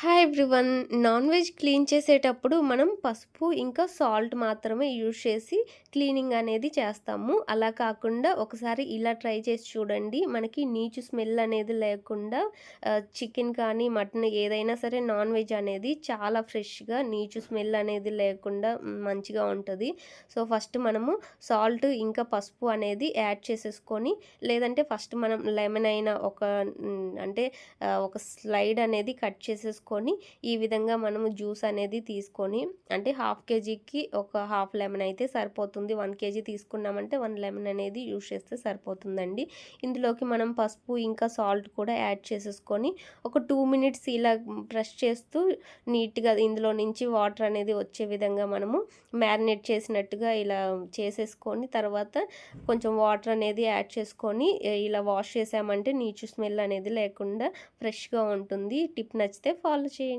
Hi everyone non veg clean చేసేటప్పుడు మనం పసుపు ఇంకా సాల్ట్ మాత్రమే యూజ్ చేసి క్లీనింగ్ అనేది చేస్తాము. అలా కాకుండా ఒకసారి ఇలా ట్రై చేసి చూడండి. మనకి నీచు స్మెల్ అనేది లేకుండా చికెన్ కానీ మటన్ ఏదైనా సరే నాన్ వెజ్ అనేది చాలా ఫ్రెష్గా నీచు స్మెల్ అనేది లేకుండా మంచిగా ఉంటుంది. సో ఫస్ట్ మనము సాల్ట్ ఇంకా పసుపు అనేది యాడ్ చేసేసుకొని లేదంటే ఫస్ట్ మనం లెమన్ అయిన ఒక అంటే ఒక స్లైడ్ అనేది కట్ చేసేసుకొని తీసుకొని ఈ విధంగా మనము జ్యూస్ అనేది తీసుకొని అంటే హాఫ్ కేజీకి ఒక హాఫ్ లెమన్ అయితే సరిపోతుంది. వన్ కేజీ తీసుకున్నామంటే వన్ లెమన్ అనేది యూజ్ చేస్తే సరిపోతుందండి. ఇందులోకి మనం పసుపు ఇంకా సాల్ట్ కూడా యాడ్ చేసేసుకొని ఒక టూ మినిట్స్ ఇలా బ్రష్ చేస్తూ నీట్గా ఇందులో నుంచి వాటర్ అనేది వచ్చే విధంగా మనము మ్యారినేట్ చేసినట్టుగా ఇలా చేసేసుకొని తర్వాత కొంచెం వాటర్ అనేది యాడ్ చేసుకొని ఇలా వాష్ చేసామంటే నీచు స్మెల్ అనేది లేకుండా ఫ్రెష్గా ఉంటుంది. టిప్ నచ్చితే ఫాలో ఫాలో చేయండి